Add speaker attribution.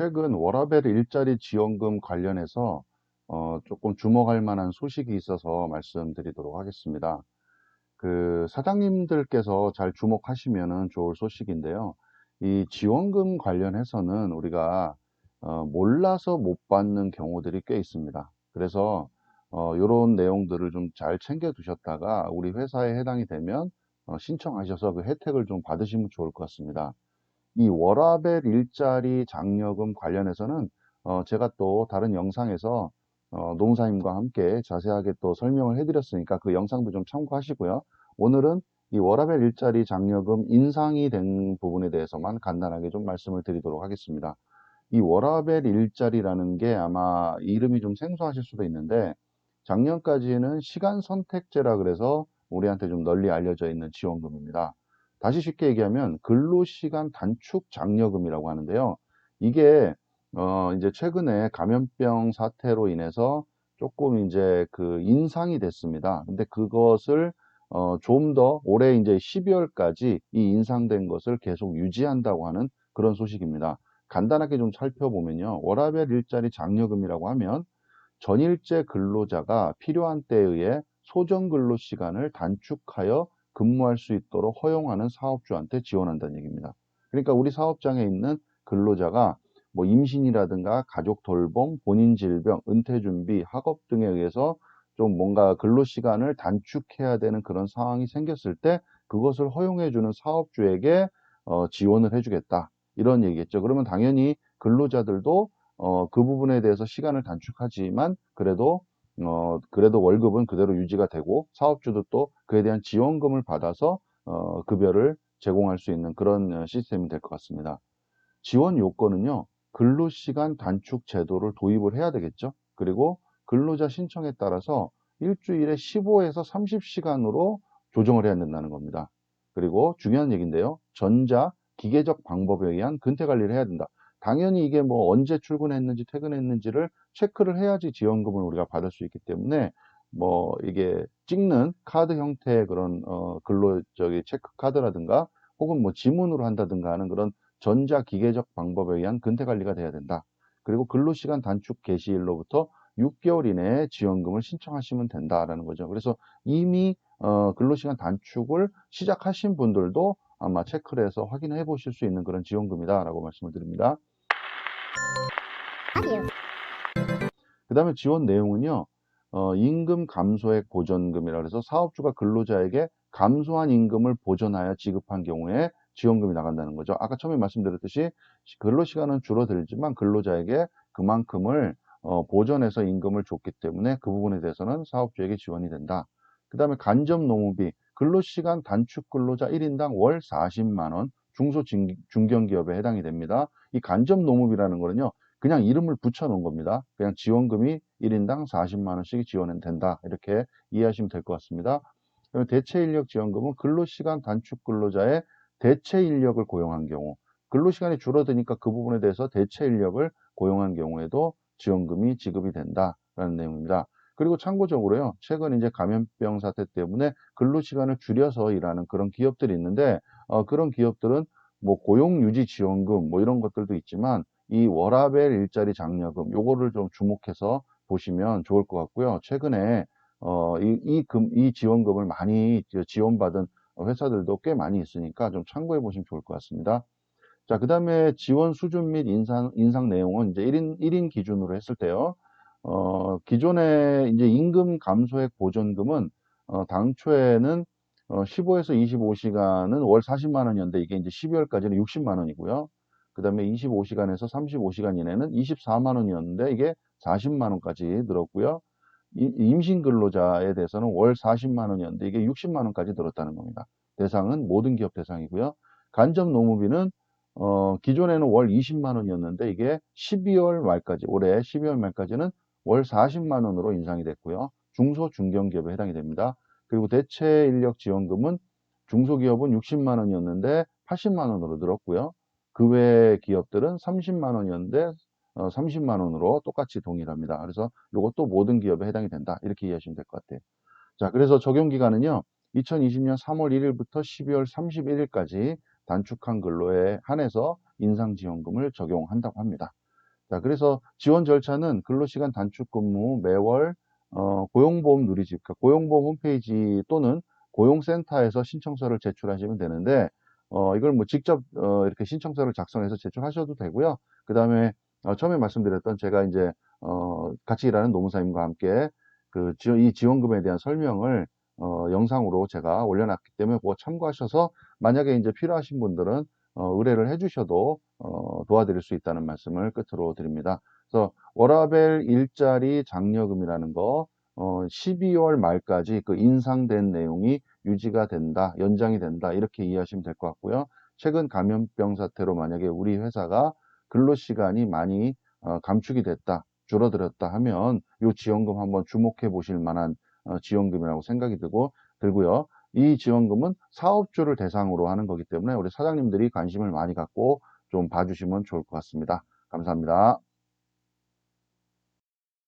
Speaker 1: 최근 워라밸 일자리 지원금 관련해서 어, 조금 주목할 만한 소식이 있어서 말씀드리도록 하겠습니다. 그 사장님들께서 잘 주목하시면 좋을 소식인데요. 이 지원금 관련해서는 우리가 어, 몰라서 못 받는 경우들이 꽤 있습니다. 그래서 어, 이런 내용들을 좀 잘 챙겨 두셨다가 우리 회사에 해당이 되면 어, 신청하셔서 그 혜택을 좀 받으시면 좋을 것 같습니다. 이 워라벨 일자리 장려금 관련해서는 어, 제가 또 다른 영상에서 어, 노무사님과 함께 자세하게 또 설명을 해드렸으니까 그 영상도 좀 참고하시고요. 오늘은 이 워라벨 일자리 장려금 인상이 된 부분에 대해서만 간단하게 좀 말씀을 드리도록 하겠습니다. 이 워라벨 일자리라는 게 아마 이름이 좀 생소하실 수도 있는데 작년까지는 시간 선택제라 그래서 우리한테 좀 널리 알려져 있는 지원금입니다. 다시 쉽게 얘기하면 근로시간 단축 장려금이라고 하는데요. 이게 어 이제 최근에 감염병 사태로 인해서 조금 이제 그 인상이 됐습니다. 근데 그것을 어 좀 더 올해 이제 12월까지 이 인상된 것을 계속 유지한다고 하는 그런 소식입니다. 간단하게 좀 살펴보면요. 워라밸 일자리 장려금이라고 하면 전일제 근로자가 필요한 때에 의해 소정 근로 시간을 단축하여 근무할 수 있도록 허용하는 사업주한테 지원한다는 얘기입니다. 그러니까 우리 사업장에 있는 근로자가 뭐 임신이라든가 가족 돌봄, 본인 질병, 은퇴 준비, 학업 등에 의해서 좀 뭔가 근로 시간을 단축해야 되는 그런 상황이 생겼을 때 그것을 허용해 주는 사업주에게 어, 지원을 해 주겠다 이런 얘기겠죠. 그러면 당연히 근로자들도 어, 그 부분에 대해서 시간을 단축하지만 그래도 어, 그래도 월급은 그대로 유지가 되고 사업주도 또 그에 대한 지원금을 받아서 어, 급여를 제공할 수 있는 그런 어, 시스템이 될 것 같습니다. 지원 요건은요. 근로시간 단축 제도를 도입을 해야 되겠죠. 그리고 근로자 신청에 따라서 일주일에 15에서 30시간으로 조정을 해야 된다는 겁니다. 그리고 중요한 얘기인데요. 전자, 기계적 방법에 의한 근태 관리를 해야 된다. 당연히 이게 뭐 언제 출근했는지 퇴근했는지를 체크를 해야지 지원금을 우리가 받을 수 있기 때문에 뭐 이게 찍는 카드 형태의 그런 어 근로 저기 체크 카드라든가 혹은 뭐 지문으로 한다든가 하는 그런 전자 기계적 방법에 의한 근태 관리가 돼야 된다. 그리고 근로 시간 단축 개시일로부터 6개월 이내에 지원금을 신청하시면 된다라는 거죠. 그래서 이미 어 근로 시간 단축을 시작하신 분들도 아마 체크를 해서 확인해 보실 수 있는 그런 지원금이다라고 말씀을 드립니다. 그 다음에 지원 내용은요, 어, 임금 감소액 보전금이라 해서 사업주가 근로자에게 감소한 임금을 보전하여 지급한 경우에 지원금이 나간다는 거죠. 아까 처음에 말씀드렸듯이 근로시간은 줄어들지만 근로자에게 그만큼을 어, 보전해서 임금을 줬기 때문에 그 부분에 대해서는 사업주에게 지원이 된다. 그 다음에 간접 노무비, 근로시간 단축 근로자 1인당 월 40만원, 중소 중견 기업에 해당이 됩니다. 이 간접 노무비라는 거는요. 그냥 이름을 붙여 놓은 겁니다. 그냥 지원금이 1인당 40만 원씩 지원은 된다. 이렇게 이해하시면 될 것 같습니다. 대체 인력 지원금은 근로 시간 단축 근로자의 대체 인력을 고용한 경우 근로 시간이 줄어드니까 그 부분에 대해서 대체 인력을 고용한 경우에도 지원금이 지급이 된다라는 내용입니다. 그리고 참고적으로요, 최근 이제 감염병 사태 때문에 근로 시간을 줄여서 일하는 그런 기업들이 있는데, 어, 그런 기업들은 뭐 고용유지 지원금 뭐 이런 것들도 있지만 이 워라벨 일자리 장려금 요거를 좀 주목해서 보시면 좋을 것 같고요. 최근에 어, 이, 이, 금, 이 지원금을 많이 지원받은 회사들도 꽤 많이 있으니까 좀 참고해 보시면 좋을 것 같습니다. 자, 그 다음에 지원 수준 및 인상, 인상 내용은 이제 1인, 1인 기준으로 했을 때요. 어, 기존에 이제 임금 감소액 보존금은 어, 당초에는 어, 15에서 25시간은 월 40만 원이었는데 이게 이제 12월까지는 60만 원이고요. 그 다음에 25시간에서 35시간 이내는 24만 원이었는데 이게 40만 원까지 늘었고요. 임신 근로자에 대해서는 월 40만 원이었는데 이게 60만 원까지 늘었다는 겁니다. 대상은 모든 기업 대상이고요. 간접 노무비는 어, 기존에는 월 20만 원이었는데 이게 12월 말까지 올해 12월 말까지는 월 40만 원으로 인상이 됐고요. 중소 중견기업에 해당이 됩니다. 그리고 대체 인력 지원금은 중소기업은 60만 원이었는데 80만 원으로 늘었고요. 그 외 기업들은 30만 원이었는데 어, 30만 원으로 똑같이 동일합니다. 그래서 이것도 모든 기업에 해당이 된다. 이렇게 이해하시면 될 것 같아요. 자, 그래서 적용 기간은요. 2020년 3월 1일부터 12월 31일까지 단축한 근로에 한해서 인상지원금을 적용한다고 합니다. 자, 그래서 지원 절차는 근로시간 단축 근무 매월 어, 고용보험 누리집, 그러니까 고용보험 홈페이지 또는 고용센터에서 신청서를 제출하시면 되는데 어, 이걸 뭐 직접 어, 이렇게 신청서를 작성해서 제출하셔도 되고요. 그 다음에 어, 처음에 말씀드렸던 제가 이제 어, 같이 일하는 노무사님과 함께 그 지원, 이 지원금에 대한 설명을 어, 영상으로 제가 올려놨기 때문에 그거 참고하셔서 만약에 이제 필요하신 분들은 어, 의뢰를 해주셔도 어, 도와드릴 수 있다는 말씀을 끝으로 드립니다. 그래서 워라벨 일자리 장려금이라는 거 어, 12월 말까지 그 인상된 내용이 유지가 된다, 연장이 된다 이렇게 이해하시면 될 것 같고요. 최근 감염병 사태로 만약에 우리 회사가 근로 시간이 많이 어, 감축이 됐다, 줄어들었다 하면 이 지원금 한번 주목해 보실 만한 어, 지원금이라고 생각이 들고 들고요. 이 지원금은 사업주를 대상으로 하는 거기 때문에 우리 사장님들이 관심을 많이 갖고 좀 봐주시면 좋을 것 같습니다. 감사합니다.